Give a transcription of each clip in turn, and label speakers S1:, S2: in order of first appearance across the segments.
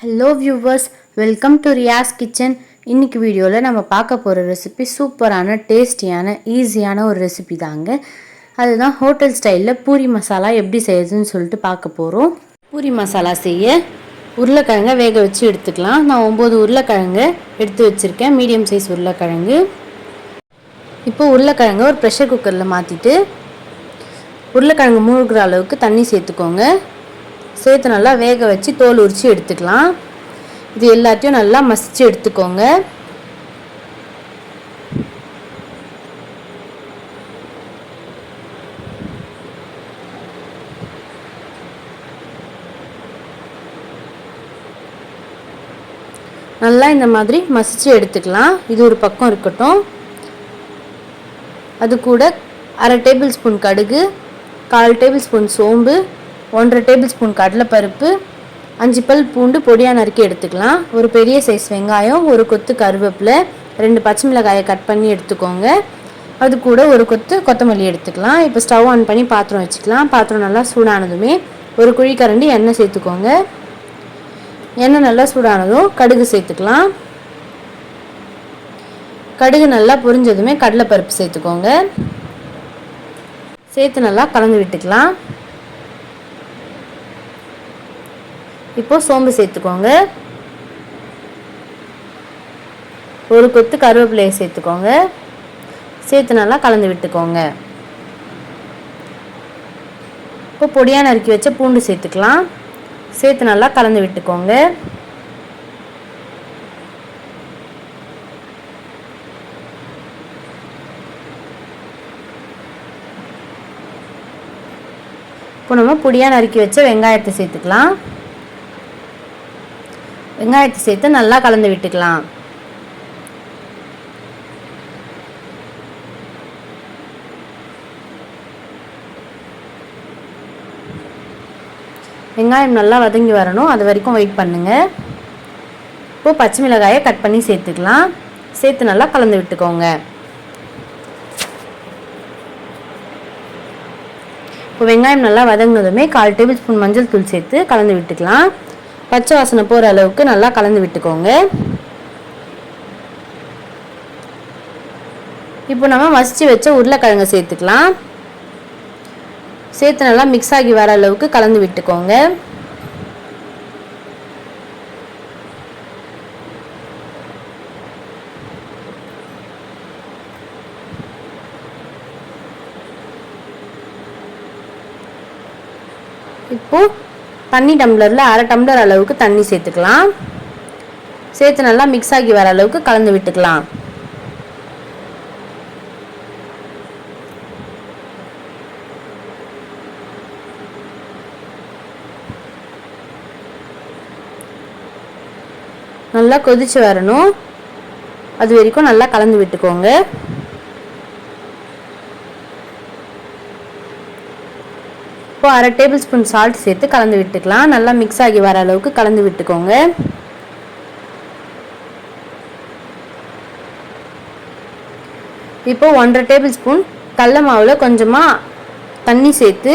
S1: Hello viewers welcome to Riyas kitchen இன்னைக்கு வீடியோவில் நம்ம பார்க்க போகிற ரெசிபி சூப்பரான டேஸ்டியான ஈஸியான ஒரு ரெசிபி தாங்க. அதுதான் ஹோட்டல் ஸ்டைலில் பூரி மசாலா எப்படி செய்யுதுன்னு சொல்லிட்டு பார்க்க போகிறோம் பூரி மசாலா செய்ய உருளைக்கிழங்க வேக வச்சு எடுத்துக்கலாம். நான் ஒம்பது உருளைக்கிழங்கு எடுத்து வச்சுருக்கேன். மீடியம் சைஸ் உருளைக்கிழங்கு. இப்போ உருளைக்கிழங்க ஒரு ப்ரெஷர் குக்கரில் மாற்றிட்டு உருளைக்கிழங்கு மூழ்கிற அளவுக்கு தண்ணி சேர்த்துக்கோங்க. சேர்த்து நல்லா வேக வச்சு தோல் உரித்து எடுத்துக்கலாம். இது எல்லாத்தையும் நல்லா மசித்து எடுத்துக்கோங்க. நல்லா இந்த மாதிரி மசித்து எடுத்துக்கலாம். இது ஒரு பக்கம் இருக்கட்டும். அது கூட அரை டேபிள் ஸ்பூன் கடுகு கால் டேபிள் ஸ்பூன் சோம்பு ஒன்றரை டேபிள் ஸ்பூன் கடலைப்பருப்பு அஞ்சு பல் பூண்டு பொடியாக நறுக்கி எடுத்துக்கலாம். ஒரு பெரிய சைஸ் வெங்காயம் ஒரு கொத்து கருவேப்பிலை ரெண்டு பச்சை மிளகாயை கட் பண்ணி எடுத்துக்கோங்க. அது கூட ஒரு கொத்து கொத்தமல்லி எடுத்துக்கலாம். இப்போ ஸ்டவ் ஆன் பண்ணி பாத்திரம் வச்சுக்கலாம். பாத்திரம் நல்லா சூடானதுமே ஒரு குழிக்கரண்டி எண்ணெய் சேர்த்துக்கோங்க. எண்ணெய் நல்லா சூடானதும் கடுகு சேர்த்துக்கலாம். கடுகு நல்லா பொரிஞ்சதுமே கடலைப்பருப்பு சேர்த்துக்கோங்க. சேர்த்து நல்லா கலந்து விட்டுக்கலாம். இப்போது சோம்பு சேர்த்துக்கோங்க. ஒரு கொத்து கருவேப்பிலையை சேர்த்துக்கோங்க. சேர்த்து நல்லா கலந்து விட்டுக்கோங்க. இப்போ பொடியாக நறுக்கி வச்ச பூண்டு சேர்த்துக்கலாம். சேர்த்து நல்லா கலந்து விட்டுக்கோங்க. இப்போ நம்ம பொடியாக நறுக்கி வச்ச வெங்காயத்தை சேர்த்துக்கலாம். வெங்காயத்தை சேர்த்து நல்லா கலந்து விட்டுக்கலாம். வெங்காயம் நல்லா வதங்கி வரணும். அது வரைக்கும் வெயிட் பண்ணுங்கள் இப்போது பச்சை மிளகாயை கட் பண்ணி சேர்த்துக்கலாம். சேர்த்து நல்லா கலந்து விட்டுக்கோங்க. இப்போ வெங்காயம் நல்லா வதங்கினதுமே கால் டேபிள் ஸ்பூன் மஞ்சள் தூள் சேர்த்து கலந்து விட்டுக்கலாம். பச்சை வாசனை போகிற அளவுக்கு நல்லா கலந்து விட்டுக்கோங்க. இப்போ நம்ம மசிச்சு வச்ச உருளைக்கிழங்கு சேர்த்துக்கலாம். சேர்த்து நல்லா மிக்ஸ் ஆகி வர அளவுக்கு கலந்து விட்டுக்கோங்க. இப்போ தண்ணி டம்ளரில் அரை டம்ளர் அளவுக்கு தண்ணி சேர்த்துக்கலாம். சேர்த்து நல்லா மிக்ஸ் ஆகி வர அளவுக்கு கலந்து விட்டுக்கலாம். நல்லா கொதிச்சு வரணும். அது வரைக்கும் நல்லா கலந்து விட்டுக்கோங்க. இப்போ அரை டேபிள் ஸ்பூன் சால்ட் சேர்த்து கலந்து விட்டுக்கலாம். நல்லா மிக்ஸ் ஆகி வர அளவுக்கு கலந்து விட்டுக்கோங்க. இப்போ ஒன்றரை டேபிள் ஸ்பூன் கடல மாவில் கொஞ்சமாக தண்ணி சேர்த்து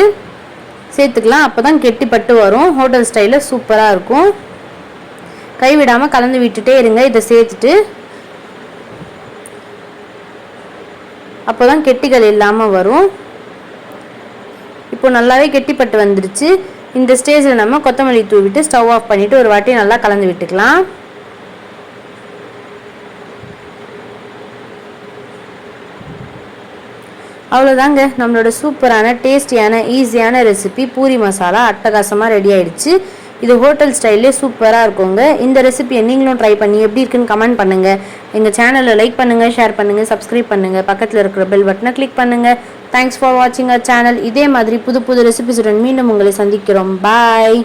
S1: சேர்த்துக்கலாம். அப்போ தான் கெட்டிப்பட்டு வரும். ஹோட்டல் ஸ்டைலில் சூப்பராக இருக்கும். கைவிடாமல் கலந்து விட்டுட்டே இருங்க. இதை சேர்த்துட்டு அப்போ தான் கெட்டிகள் இல்லாமல் வரும். இப்போ நல்லாவே கெட்டிப்பட்டு வந்துடுச்சு இந்த ஸ்டேஜில் நம்ம கொத்தமல்லி தூவிட்டு ஸ்டவ் ஆஃப் பண்ணிவிட்டு ஒரு வாட்டி நல்லா கலந்து விட்டுக்கலாம். அவ்வளோதாங்க. நம்மளோட சூப்பரான டேஸ்டியான ஈஸியான ரெசிபி. பூரி மசாலா அட்டகாசமாக ரெடி ஆயிடுச்சு. இது ஹோட்டல் ஸ்டைல்லே சூப்பராக இருக்குங்க. இந்த ரெசிபியை நீங்களும் ட்ரை பண்ணி எப்படி இருக்குன்னு கமெண்ட் பண்ணுங்கள் எங்கள் சேனலை லைக் பண்ணுங்கள் ஷேர் பண்ணுங்கள் சப்ஸ்கிரைப் பண்ணுங்கள் பக்கத்தில் இருக்கிற பெல் பட்டனை கிளிக் பண்ணுங்கள் தேங்க்ஸ் ஃபார் வாட்சிங் அ சேனல் இதே மாதிரி புது புது ரெசிபிஸுடன் மீண்டும் உங்களை சந்திக்கிறோம். பாய்